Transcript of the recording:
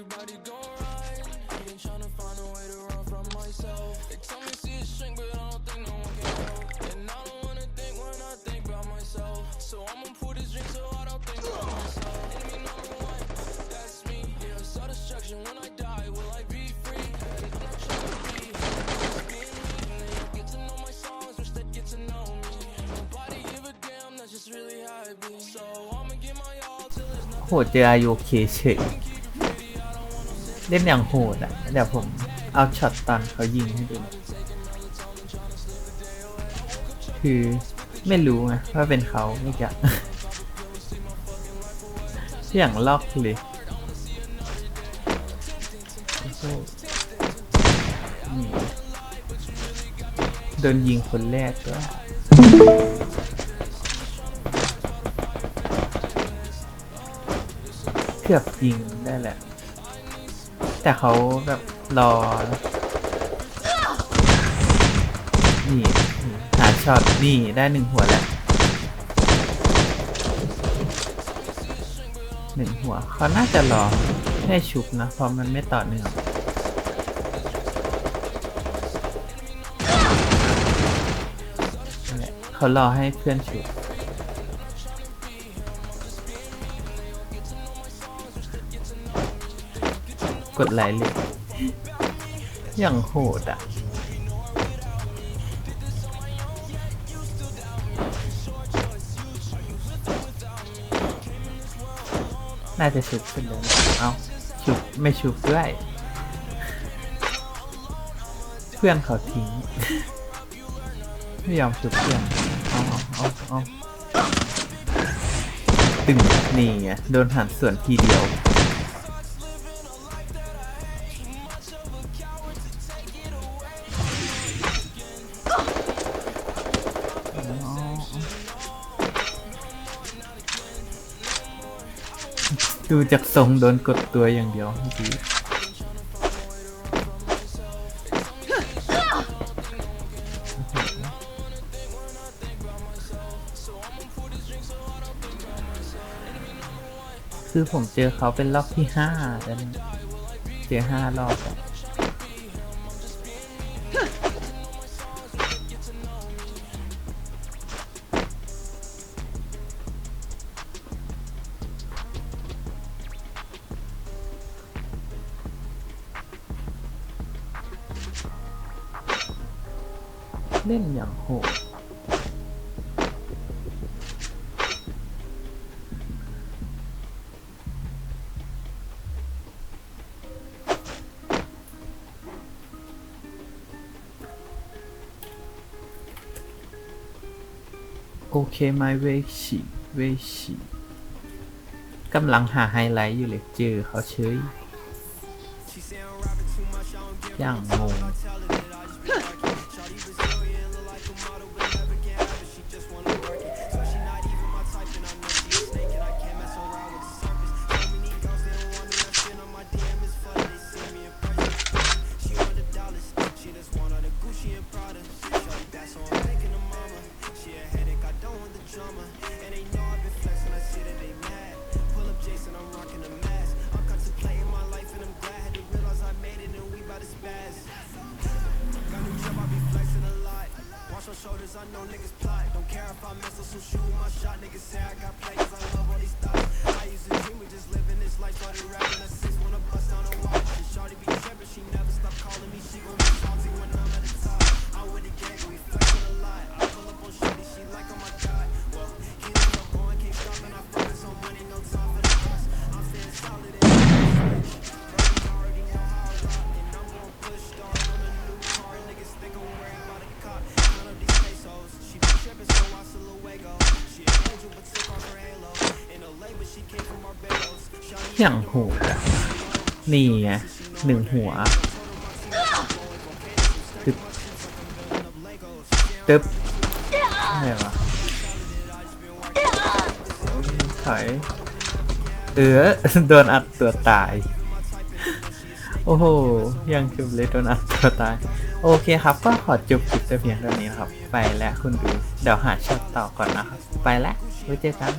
everybody go right. I've been trying to find a way to run from myself. They tell me see it shrink, but I don't think no one can help. And I don't wanna think when I think about myself. So I'ma pour this drink so I don't think about myself. Enemy number one, that's me. Yeah, destruction. When I die, will I be free? To be. Being me, get to know my songs, wish they get to know me. Nobody give a damn, that's just really how it be. So I'ma my all till there's nothing. เล่นอย่างโหดอะ เดี๋ยวผมเอาช็อตตอนเขายิงให้ดู คือไม่รู้ไงว่าเป็นเขาไม่กะอย่างล็อกเลยโอ้โหนี่โดนยิงคนแรกด้วยเกือบยิงได้แหละ แต่เขาแบบรอ นี่หาช็อตนี่ได้หนึ่งหัวแล้วหนึ่งหัวเขาน่าจะรอให้ชุบนะเพราะมันไม่ต่อเนื่องเขารอให้เพื่อนชุบ กดไลค์เลยอย่างโหดอะน่าจะชุบขึ้นเลยนะเอาชุบไม่ชุบด้วย เพื่อนเขาทิ้ง ไม่ยอมชุบเพื่อน เอาเอาเอาเอาตึงนี่ไงโดนหันส่วนทีเดียว ดูจากทรงโดนกดตัวอย่างเดียวเมื่อกี้คือผมเจอเขาเป็นรอบที่ห้าแล้วเจอห้ารอบ เล่นอย่างโหดโอเคไหมเวชิเวชิกำลังหาไฮไลท์อยู่เลยเจอเขาเฉยอย่างงง I know niggas plot. Don't care if I mess up some shoot my shot. Niggas say I got plays, I love all these thoughts. I use a dream We just living this life, started rapping at six, wanna bust down a watch. อย่างโหดอะนี่ไงหนึ่งหัวตึ๊บตึ๊บอะไรวะถอยเออโดนอัดตัวตาย โอ้โห ยังจุบเลยโดนอัดตัวตาย โอเคครับ ก็ขอจบคลิปแต่เพียงเท่านี้นะครับ ไปแล้วคุณดู เดี๋ยวหาช็อตต่อก่อนนะครับ ไปแล้วไว้เจอกัน